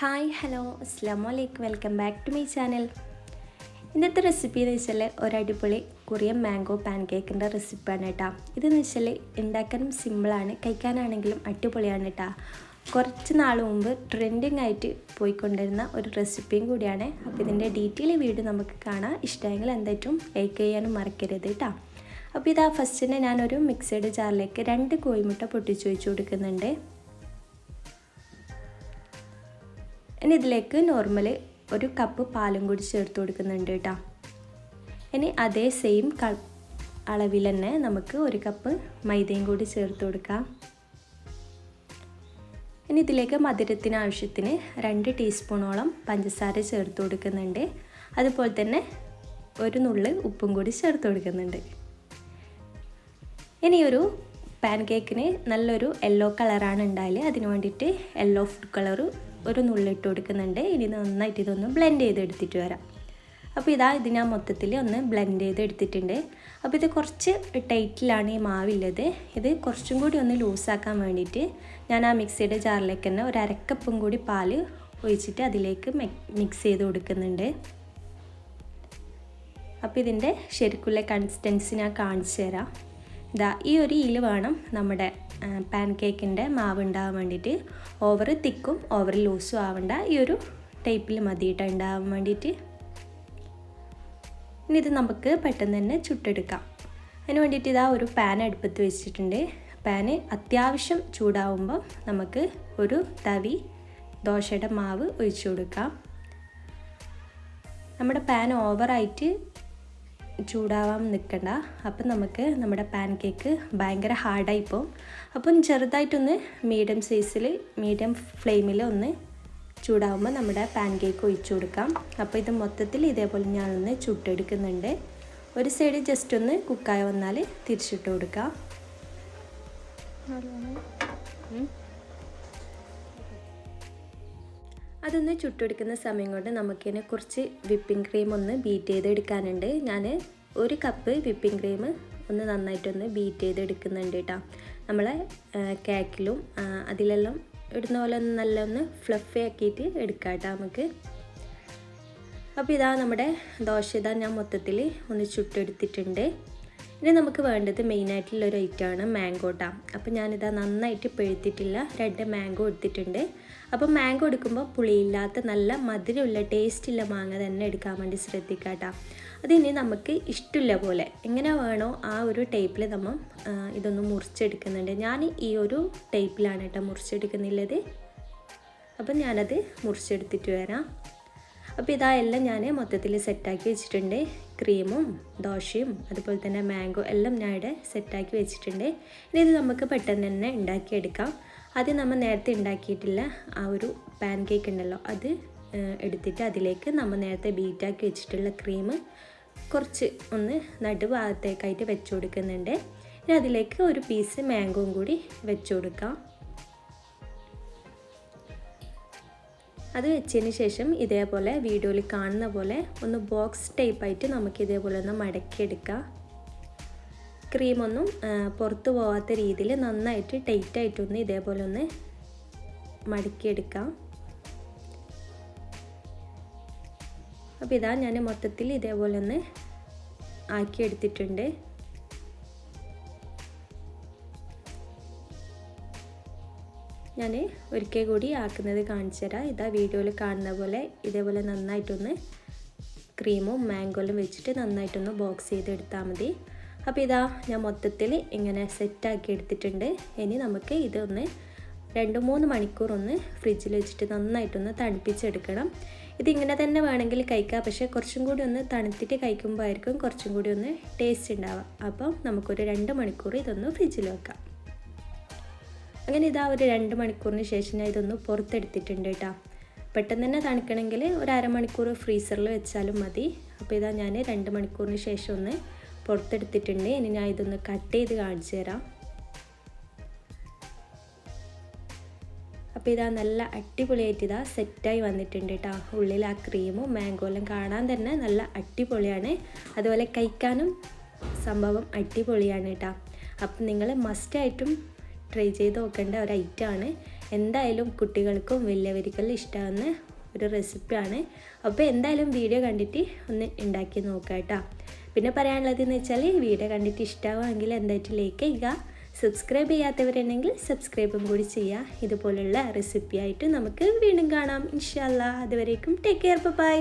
Hi hello അസ്സാം വലൈക്കും welcome back to my channel. ഇന്നത്തെ റെസിപ്പി എന്ന് വെച്ചാൽ ഒരടിപൊളി കുറിയ മാംഗോ പാൻ കേക്കിന്റെ റെസിപ്പിയാണ് കേട്ടോ. ഇതെന്ന് വെച്ചാൽ ഉണ്ടാക്കാനും സിമ്പിളാണ് കഴിക്കാനാണെങ്കിലും അടിപൊളിയാണ് കേട്ടോ. കുറച്ച് നാൾ മുമ്പ് ട്രെൻഡിങ് ആയിട്ട് പോയിക്കൊണ്ടിരുന്ന ഒരു റെസിപ്പിയും കൂടിയാണ്. അപ്പോൾ ഇതിന്റെ ഡീറ്റെയിൽ വീഡിയോ നമുക്ക് കാണാം. ഇഷ്ടമെങ്കിൽ എന്തായിട്ടും ലൈക്ക് ചെയ്യാനും മറക്കരുത് കേട്ടോ. അപ്പോൾ ഇതാ ഫസ്റ്റിന് ഞാനൊരു മിക്സഡ് ജാറിലേക്ക് രണ്ട് കോഴിമുട്ട പൊട്ടിച്ച് വെച്ച് കൊടുക്കുന്നുണ്ട്. ഇനി ഇതിലേക്ക് നോർമൽ ഒരു കപ്പ് പാലും കൂടി ചേർത്ത് കൊടുക്കുന്നുണ്ട് കേട്ടോ ഇനി അതേ സെയിം ക അളവിൽ തന്നെ നമുക്ക് ഒരു കപ്പ് മൈദയും കൂടി ചേർത്ത് കൊടുക്കാം. ഇനി ഇതിലേക്ക് മധുരത്തിന് ആവശ്യത്തിന് രണ്ട് ടീസ്പൂണോളം പഞ്ചസാര ചേർത്ത് കൊടുക്കുന്നുണ്ട്. അതുപോലെ തന്നെ ഒരു നുള്ള് ഉപ്പും കൂടി ചേർത്ത് കൊടുക്കുന്നുണ്ട്. ഇനി ഒരു പാൻ കേക്കിന് നല്ലൊരു യെല്ലോ കളറാണ് ഉണ്ടായാൽ അതിന് വേണ്ടിയിട്ട് യെല്ലോ ഫുഡ് കളർ ഒരു നുള്ളിട്ട് കൊടുക്കുന്നുണ്ട്. ഇനി നന്നായിട്ട് ഇതൊന്ന് ബ്ലെൻഡ് ചെയ്ത് എടുത്തിട്ട് വരാം. അപ്പോൾ ഇതാ ഇത് ഞാൻ മൊത്തത്തിൽ ഒന്ന് ബ്ലെൻഡ് ചെയ്ത് എടുത്തിട്ടുണ്ട് അപ്പോൾ ഇത് കുറച്ച് ടൈറ്റിലാണ് ഈ മാവില്ലത്. ഇത് കുറച്ചും കൂടി ഒന്ന് ലൂസാക്കാൻ വേണ്ടിയിട്ട് ഞാൻ ആ മിക്സിയുടെ ജാറിലേക്ക് തന്നെ ഒരു അരക്കപ്പും കൂടി പാൽ ഒഴിച്ചിട്ട് അതിലേക്ക് മിക്സ് ചെയ്ത് കൊടുക്കുന്നുണ്ട്. അപ്പോൾ ഇതിന്റെ ശരിക്കുള്ള കൺസിസ്റ്റൻസി ഞാൻ കാണിച്ചു തരാം. ഇതാ ഈ ഒരു ഇൽ വേണം നമ്മുടെ പാൻ കേക്കിന്റെ മാവ് ഉണ്ടാകാൻ വേണ്ടിയിട്ട്. ഓവർ തിക്കും ഓവർ ലൂസും ആവണ്ട. ഈ ഒരു ടൈപ്പിൽ മതിയിട്ട് ഉണ്ടാകാൻ വേണ്ടിയിട്ട്. ഇനി ഇത് നമുക്ക് പെട്ടെന്ന് തന്നെ ചുട്ടെടുക്കാം. അതിന് വേണ്ടിയിട്ട് ഇതാ ഒരു പാൻ അടുപ്പത്ത് വെച്ചിട്ടുണ്ട്. പാന് അത്യാവശ്യം ചൂടാവുമ്പം നമുക്ക് ഒരു തവി ദോശയുടെ മാവ് ഒഴിച്ചു കൊടുക്കാം. നമ്മുടെ പാൻ ഓവറായിട്ട് ചൂടാവാൻ നിൽക്കണ്ട അപ്പം നമുക്ക് നമ്മുടെ പാൻ കേക്ക് ഭയങ്കര ഹാർഡായി പോകും അപ്പം ചെറുതായിട്ടൊന്ന് മീഡിയം സൈസിൽ മീഡിയം ഫ്ലെയിമിൽ ഒന്ന് ചൂടാവുമ്പോൾ നമ്മുടെ പാൻ കേക്ക് ഒഴിച്ചു കൊടുക്കാം. അപ്പോൾ ഇത് മൊത്തത്തിൽ ഇതേപോലെ ഞാനൊന്ന് ചുട്ടെടുക്കുന്നുണ്ട്. ഒരു സൈഡ് ജസ്റ്റ് ഒന്ന് കുക്കായി വന്നാൽ തിരിച്ചിട്ട് കൊടുക്കാം. അതൊന്ന് ചുട്ടെടുക്കുന്ന സമയം കൊണ്ട് നമുക്കിതിനെ കുറച്ച് വിപ്പിംഗ് ക്രീം ഒന്ന് ബീറ്റ് ചെയ്തെടുക്കാനുണ്ട്. ഞാൻ ഒരു കപ്പ് വിപ്പിംഗ് ക്രീം ഒന്ന് നന്നായിട്ടൊന്ന് ബീറ്റ് ചെയ്തെടുക്കുന്നുണ്ട് കേട്ടോ നമ്മളെ കേക്കിലും അതിലെല്ലാം ഇടുന്ന പോലെ ഒന്ന് നല്ല ഒന്ന് ഫ്ലഫി ആക്കിയിട്ട് എടുക്കാം കേട്ടോ നമുക്ക്. അപ്പോൾ ഇതാ നമ്മുടെ ദോശ ഇതാ ഞാൻ മൊത്തത്തിൽ ഒന്ന് ചുട്ടെടുത്തിട്ടുണ്ട്. ഇനി നമുക്ക് വേണ്ടത് മെയിൻ മെയിനായിട്ടുള്ള ഒരു ഐറ്റമാണ് മാംഗോ അപ്പോൾ ഞാനിതാ നന്നായിട്ട് പെഴുത്തിട്ടില്ല രണ്ട് മാംഗോ എടുത്തിട്ടുണ്ട്. അപ്പോൾ മാംഗോ എടുക്കുമ്പോൾ പുളിയില്ലാത്ത നല്ല മധുരമുള്ള ടേസ്റ്റുള്ള മാങ്ങ തന്നെ എടുക്കാൻ വേണ്ടി ശ്രദ്ധിക്കുക കേട്ടോ അതിനി നമുക്ക് ഇഷ്ടമുള്ള പോലെ എങ്ങനെ വേണോ ആ ഒരു ടൈപ്പിൽ നമ്മൾ ഇതൊന്ന് മുറിച്ചെടുക്കുന്നുണ്ട്. ഞാൻ ഈ ഒരു ടൈപ്പിലാണ് കേട്ടോ മുറിച്ചെടുക്കുന്നുള്ളത്. അപ്പം ഞാനത് മുറിച്ചെടുത്തിട്ട് വരാം. അപ്പോൾ ഇതാ എല്ലാം ഞാൻ മൊത്തത്തിൽ സെറ്റാക്കി വെച്ചിട്ടുണ്ട്. ക്രീമും ദോശയും അതുപോലെ തന്നെ മാംഗോ എല്ലാം ഞാൻ ഇവിടെ സെറ്റാക്കി വെച്ചിട്ടുണ്ട്. ഇനി ഇത് നമുക്ക് പെട്ടെന്ന് തന്നെ ഉണ്ടാക്കിയെടുക്കാം. ആദ്യം നമ്മൾ നേരത്തെ ഉണ്ടാക്കിയിട്ടില്ല ആ ഒരു പാൻ കേക്ക് ഉണ്ടല്ലോ അത് എടുത്തിട്ട് അതിലേക്ക് നമ്മൾ നേരത്തെ ബീറ്റാക്കി വെച്ചിട്ടുള്ള ക്രീം കുറച്ച് ഒന്ന് നടുഭാഗത്തേക്കായിട്ട് വെച്ച് കൊടുക്കുന്നുണ്ട്. ഇനി അതിലേക്ക് ഒരു പീസ് മാംഗോയും കൂടി വെച്ച് കൊടുക്കാം. അത് വെച്ചതിന് ശേഷം ഇതേപോലെ വീഡിയോയിൽ കാണുന്ന പോലെ ഒന്ന് ബോക്സ് ടൈപ്പായിട്ട് നമുക്ക് ഇതേപോലെ ഒന്ന് മടക്കിയെടുക്കാം. ക്രീമൊന്നും പുറത്തു പോകാത്ത രീതിയിൽ നന്നായിട്ട് ടൈറ്റായിട്ടൊന്ന് ഇതേപോലെ ഒന്ന് മടക്കിയെടുക്കാം. അപ്പോൾ ഇതാ ഞാൻ മൊത്തത്തിൽ ഇതേപോലെ ഒന്ന് ആക്കിയെടുത്തിട്ടുണ്ട്. ഞാൻ ഒരിക്കൽ കൂടി ആക്കുന്നത് കാണിച്ചു തരാം. ഇതാ വീഡിയോയിൽ കാണുന്ന പോലെ ഇതേപോലെ നന്നായിട്ടൊന്ന് ക്രീമും മാംഗോലും വെച്ചിട്ട് നന്നായിട്ടൊന്ന് ബോക്സ് ചെയ്തെടുത്താൽ മതി. അപ്പോൾ ഇതാ ഞാൻ മൊത്തത്തിൽ ഇങ്ങനെ സെറ്റാക്കി എടുത്തിട്ടുണ്ട്. ഇനി നമുക്ക് ഇതൊന്ന് രണ്ട് മൂന്ന് മണിക്കൂർ ഒന്ന് ഫ്രിഡ്ജിൽ വെച്ചിട്ട് നന്നായിട്ടൊന്ന് തണുപ്പിച്ചെടുക്കണം. ഇതിങ്ങനെ തന്നെ വേണമെങ്കിൽ കഴിക്കാം. പക്ഷേ കുറച്ചും കൂടി ഒന്ന് തണുത്തിട്ട് കഴിക്കുമ്പോൾ ആയിരിക്കും കുറച്ചും കൂടി ഒന്ന് ടേസ്റ്റ് ഉണ്ടാവുക. അപ്പം നമുക്കൊരു രണ്ട് മണിക്കൂർ ഇതൊന്ന് ഫ്രിഡ്ജിൽ വെക്കാം. അങ്ങനെ ഇതാ ഒരു രണ്ട് മണിക്കൂറിന് ശേഷം ഞാൻ ഇതൊന്ന് പുറത്തെടുത്തിട്ടുണ്ട് കേട്ടോ. പെട്ടെന്ന് തന്നെ തണുക്കണമെങ്കിൽ ഒരു അരമണിക്കൂർ ഫ്രീസറിൽ വെച്ചാലും മതി. അപ്പോൾ ഇതാ ഞാൻ രണ്ട് മണിക്കൂറിന് ശേഷം ഒന്ന് പുറത്തെടുത്തിട്ടുണ്ട്. ഇനി ഞാൻ ഇതൊന്ന് കട്ട് ചെയ്ത് കാണിച്ചു തരാം. അപ്പോൾ ഇതാ നല്ല അടിപൊളിയായിട്ട് ഇതാ സെറ്റായി വന്നിട്ടുണ്ട് കേട്ടോ. ഉള്ളിൽ ആ ക്രീമും മാംഗോലും കാണാൻ തന്നെ നല്ല അടിപൊളിയാണ്. അതുപോലെ കഴിക്കാനും സംഭവം അടിപൊളിയാണ് കേട്ടോ. അപ്പം നിങ്ങൾ മസ്റ്റായിട്ടും ട്രൈ ചെയ്ത് നോക്കേണ്ട ഒരു ഐറ്റമാണ് എന്തായാലും കുട്ടികൾക്കും വലിയവർക്കെല്ലാം ഇഷ്ടമാകുന്ന ഒരു റെസിപ്പിയാണ് അപ്പോൾ എന്തായാലും വീഡിയോ കണ്ടിട്ട് ഒന്ന് ഉണ്ടാക്കി നോക്കാം കേട്ടോ. പിന്നെ പറയാനുള്ളതെന്ന് വെച്ചാൽ വീഡിയോ കണ്ടിട്ട് ഇഷ്ടമാവുമെങ്കിൽ എന്തായിട്ട് ലൈക്ക് ചെയ്യുക. സബ്സ്ക്രൈബ് ചെയ്യാത്തവരുണ്ടെങ്കിൽ സബ്സ്ക്രൈബും കൂടി ചെയ്യുക. ഇതുപോലുള്ള റെസിപ്പിയായിട്ട് നമുക്ക് വീണ്ടും കാണാം. ഇൻഷാല്ല അതുവരേക്കും ടേക്ക് കെയർ ബൈ